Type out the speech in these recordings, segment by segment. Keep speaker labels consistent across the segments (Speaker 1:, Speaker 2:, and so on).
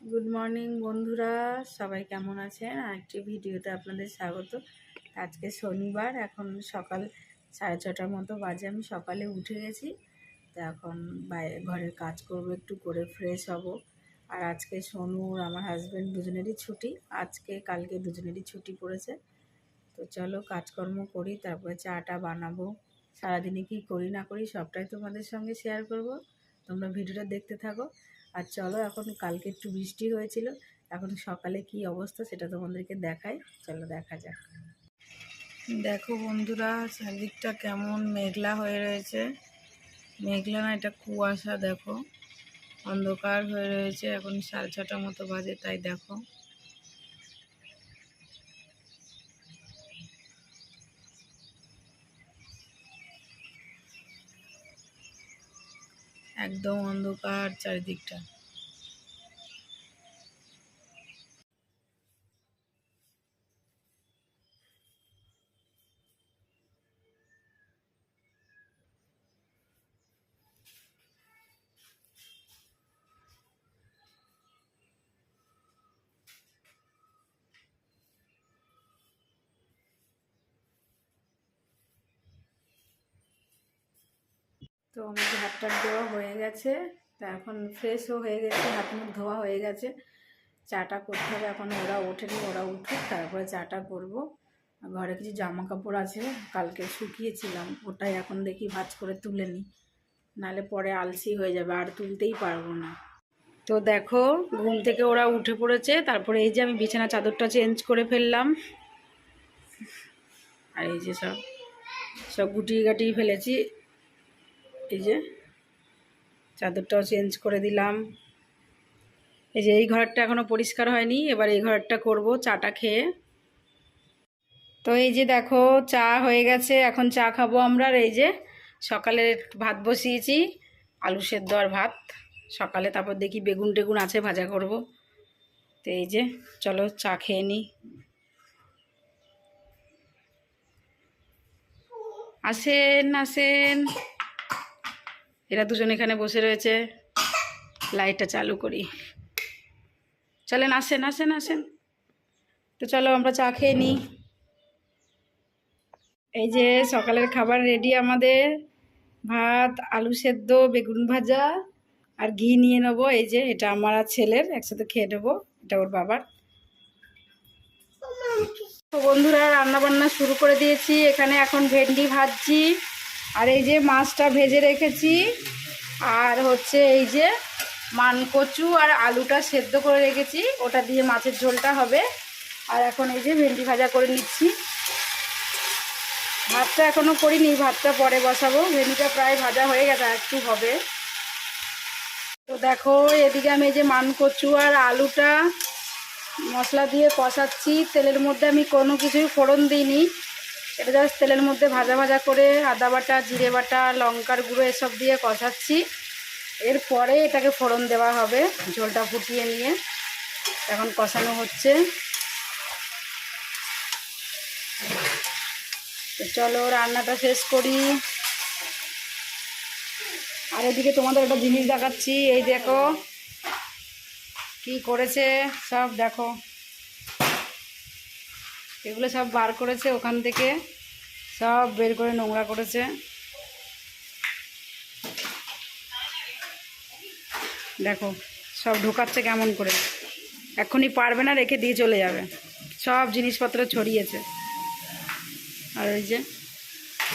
Speaker 1: Good morning বন্ধুরা। সবাই কেমন আছেন? আরেকটি ভিডিওতে আপনাদের স্বাগত। আজকে শনিবার, এখন সকাল সাড়ে ছটার মতো বাজে। আমি সকালে উঠে গেছি। তো এখন বাইরে ঘরের কাজ করব, একটু করে ফ্রেশ হব। আর আজকে সোনুর আমার হাজব্যান্ড দুজনেরই ছুটি। আজকে, কালকে দুজনেরই ছুটি পড়েছে। তো চলো কাজকর্ম করি, তারপরে চাটা বানাবো। সারাদিনে কি করি না করি সবটাই তোমাদের সঙ্গে শেয়ার করব। তোমরা ভিডিওটা দেখতে থাকো। আর চলো এখন কালকে একটু বৃষ্টি হয়েছিল, এখন সকালে কি অবস্থা সেটা তোমাদেরকে দেখাই, চলো দেখা যাক। দেখো বন্ধুরা, চারদিকটা কেমন মেঘলা হয়ে রয়েছে। মেঘলা না, এটা কুয়াশা, দেখো। অন্ধকার হয়ে রয়েছে, এখন সাড়ে ছটা মতো বাজে, তাই দেখো। একদম অন্ধকার চারিদিকটা। তো আমাদের হাত টাত দেওয়া হয়ে গেছে। তা এখন ফ্রেশও হয়ে গেছে, হাত মুখ ধোয়া হয়ে গেছে। চাটা করতে হবে এখন, ওরা ওঠেনি, ওরা উঠুক, তারপরে চাটা করব। ঘরে কিছু জামা কাপড় আছে, কালকে শুকিয়েছিলাম, ওটাই এখন দেখি ভাজ করে তুলে নিই। নাহলে পরে আলসি হয়ে যাবে, আর তুলতেই পারব না। তো দেখো, ঘুম থেকে ওরা উঠে পড়েছে, তারপরে এই যে আমি বিছানা চাদরটা চেঞ্জ করে ফেললাম। আর এই যে সব সব গুটিয়ে গাটিয়ে ফেলেছি। এই যে চাদরটাও চেঞ্জ করে দিলাম। এই যে এই ঘরটা এখনও পরিষ্কার হয়নি, এবার এই ঘরটা করব চাটা খেয়ে। তো এই যে দেখো, চা হয়ে গেছে, এখন চা খাব আমরা। এই যে সকালে ভাত বসিয়েছি, আলু সেদ্ধ আর ভাত। সকালে তারপর দেখি বেগুন টেগুন আছে, ভাজা করব। তো এই যে, চলো চা খেয়ে নিই আসেন আসেন। এরা দুজন এখানে বসে রয়েছে। লাইটটা চালু করি। চলেন, আসেন আসেন আসেন। তো চলো আমরা চা খেয়ে নিই। এই যে সকালের খাবার রেডি আমাদের। ভাত, আলু সেদ্ধ, বেগুন ভাজা আর ঘি নিয়ে নেব। এই যে এটা আমার আর ছেলের, একসাথে খেয়ে নেব। এটা ওর বাবার। তো বন্ধুরা রান্না বান্না শুরু করে দিয়েছি। এখানে এখন ভেন্ডি ভাজছি। আর এই যে মাছটা ভেজে রেখেছি, আর হচ্ছে এই যে মানকচু আর আলুটা সেদ্ধ করে রেখেছি, ওটা দিয়ে মাছের ঝোলটা হবে। আর এখন এই যে ভেন্ডি ভাজা করে নিচ্ছি। ভাতটা এখনও করিনি, ভাতটা পরে বসাবো। ভেন্ডিটা প্রায় ভাজা হয়ে গেছে একটু হবে। তো দেখো, এদিকে আমি এই যে মানকচু আর আলুটা মশলা দিয়ে কষাচ্ছি। তেলের মধ্যে আমি কোনো কিছুই ফোড়ন দিইনি। এটা জাস্ট তেলের মধ্যে ভাজা ভাজা করে আদা বাটা, জিরে বাটা, লঙ্কার গুঁড়ো এসব দিয়ে কষাচ্ছি। এরপরে এটাকে ফোড়ন দেওয়া হবে, ঝোলটা ফুটিয়ে নিয়ে। এখন কষানো হচ্ছে। তো চলো রান্নাটা শেষ করি। আর এদিকে তোমাদের একটা জিনিস দেখাচ্ছি, এই দেখো। কি করেছে? সব দেখো। এগুলো সব বার করেছে ওখান থেকে। সব বের করে নোংরা করেছে। দেখো, সব ঢোকাচ্ছে কেমন করে। এখনই পারবে না, রেখে দিয়ে চলে যাবে। সব জিনিসপত্র ছড়িয়েছে। আর ওই যে,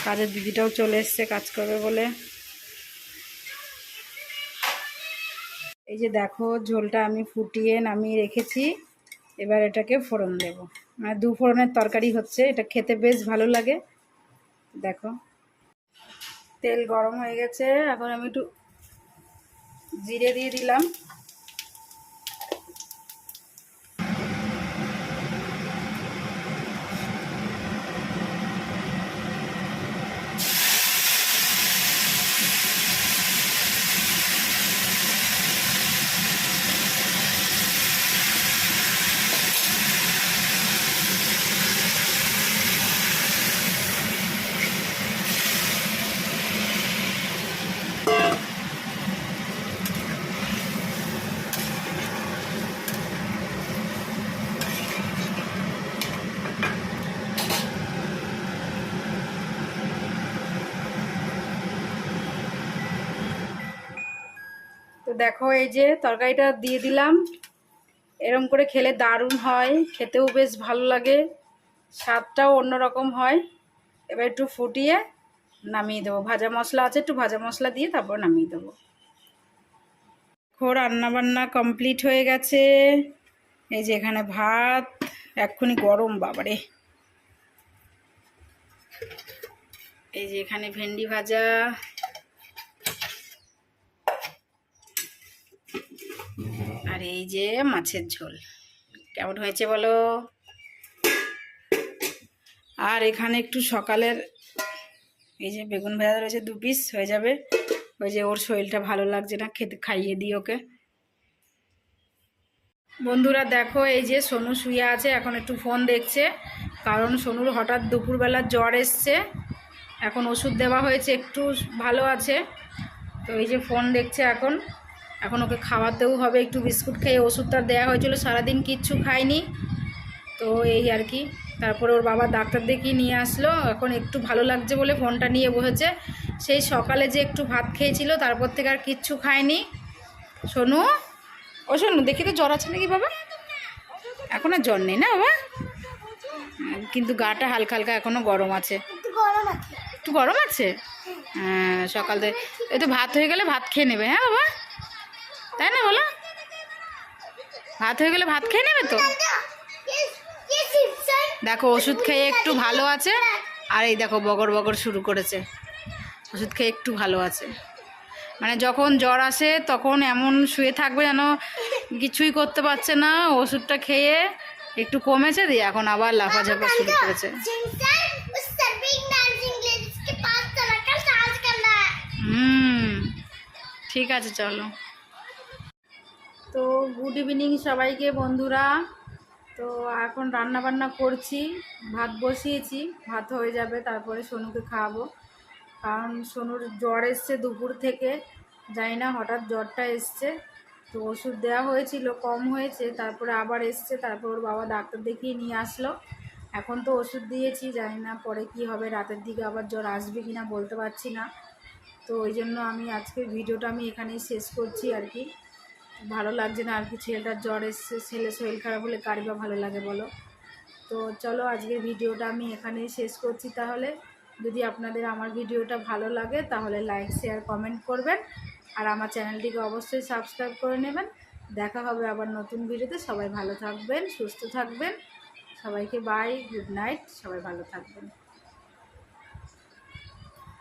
Speaker 1: কাজের দিদিটাও চলে এসছে কাজ করবে বলে। এই যে দেখো, ঝোলটা আমি ফুটিয়ে নামিয়ে রেখেছি। এবার এটাকে ফোড়ন দেব। মানে দু ফোড়নের তরকারি হচ্ছে, এটা খেতে বেশ ভালো লাগে। দেখো, তেল গরম হয়ে গেছে, এখন আমি একটু জিরে দিয়ে দিলাম। দেখো এই যে তরকারিটা দিয়ে দিলাম। এরম করে খেলে দারুণ হয়, খেতেও বেশ ভালো লাগে, স্বাদটাও অন্যরকম হয়। এবার একটু ফুটিয়ে নামিয়ে দেবো। ভাজা মশলা আছে, একটু ভাজা মশলা দিয়ে তারপর নামিয়ে দেবো। রান্না বান্না কমপ্লিট হয়ে গেছে। এই যে এখানে ভাত, এক্ষুনি গরম, বাবারে। এই যে এখানে ভেন্ডি ভাজা আর এই যে মাছের ঝোল। কেমন হয়েছে বলো? আর এখানে একটু সকালের এই যে বেগুন ভাজা রয়েছে দু পিস হয়ে যাবে। ওই যে ওর শরীরটা ভালো লাগছে না, খেতে খাইয়ে দিই ওকে। বন্ধুরা দেখো, এই যে সোনু শুয়ে আছে, এখন একটু ফোন দেখছে। কারণ সোনুর হঠাৎ দুপুরবেলা জ্বর এসছে। এখন ওষুধ দেওয়া হয়েছে, একটু ভালো আছে। তো এই যে ফোন দেখছে এখন। এখন ওকে খাওয়াতেও হবে একটু বিস্কুট খেয়ে ওষুধটা দেওয়া হয়েছিল সারাদিন কিচ্ছু খায়নি। তো এই আর কি তারপরে ওর বাবা ডাক্তার দেখিয়ে নিয়ে আসলো এখন একটু ভালো লাগছে বলে ফোনটা নিয়ে বসেছে। সেই সকালে যে একটু ভাত খেয়েছিল তারপর থেকে আর কিচ্ছু খায়নি। শোনু ও শোনু দেখি তো জ্বর আছে নাকি বাবা? এখন আর জ্বর নেই না বাবা? কিন্তু গাটা হালকা হালকা এখনও গরম আছে। একটু গরম আছে? হ্যাঁ সকাল থেকে এই তো ভাত হয়ে গেলে ভাত খেয়ে নেবে হ্যাঁ বাবা? তাই না বলো? ভাত হয়ে গেলে ভাত খেয়ে নেবে তো? দেখো ওষুধ খেয়ে একটু ভালো আছে। আর এই দেখো বগর বগর শুরু করেছে। ওষুধ খেয়ে একটু ভালো আছে। মানে যখন জ্বর আসে তখন এমন শুয়ে থাকবে যেন কিছুই করতে পারছে না। ওষুধটা খেয়ে একটু কমেছে দিয়ে এখন আবার লাফাঝাপা শুরু করেছে। হুম ঠিক আছে চলো। তো গুড ইভিনিং সবাইকে বন্ধুরা। তো এখন রান্না বান্না করছি, ভাত বসিয়েছি, ভাত হয়ে যাবে, তারপরে সোনুকে খাওয়াবো। কারণ সোনুর জ্বর এসছে দুপুর থেকে, জানি না, হঠাৎ জ্বরটা এসছে। তো ওষুধ দেওয়া হয়েছিল, কম হয়েছে, তারপরে আবার এসছে, তারপর ওর বাবা ডাক্তার দেখিয়ে নিয়ে আসলো। এখন তো ওষুধ দিয়েছি, জানি না পরে কি হবে, রাতের দিকে আবার জ্বর আসবে কি না বলতে পারছি না। তো ওই জন্য আমি আজকের ভিডিওটা আমি এখানেই শেষ করছি আর কি। ভালো লাগছে না আর কি, ছেলেটার জ্বর এসছে ছেলে শরীর খারাপ হলে কারি বা ভালো লাগে বলো? তো চলো আজকের ভিডিওটা আমি এখানেই শেষ করছি তাহলে। যদি আপনাদের আমার ভিডিওটা ভালো লাগে তাহলে লাইক শেয়ার কমেন্ট করবেন। আর আমার চ্যানেলটিকে অবশ্যই সাবস্ক্রাইব করে নেবেন। দেখা হবে আবার নতুন ভিডিওতে। সবাই ভালো থাকবেন, সুস্থ থাকবেন। সবাইকে বাই গুড নাইট সবাই ভালো থাকবেন।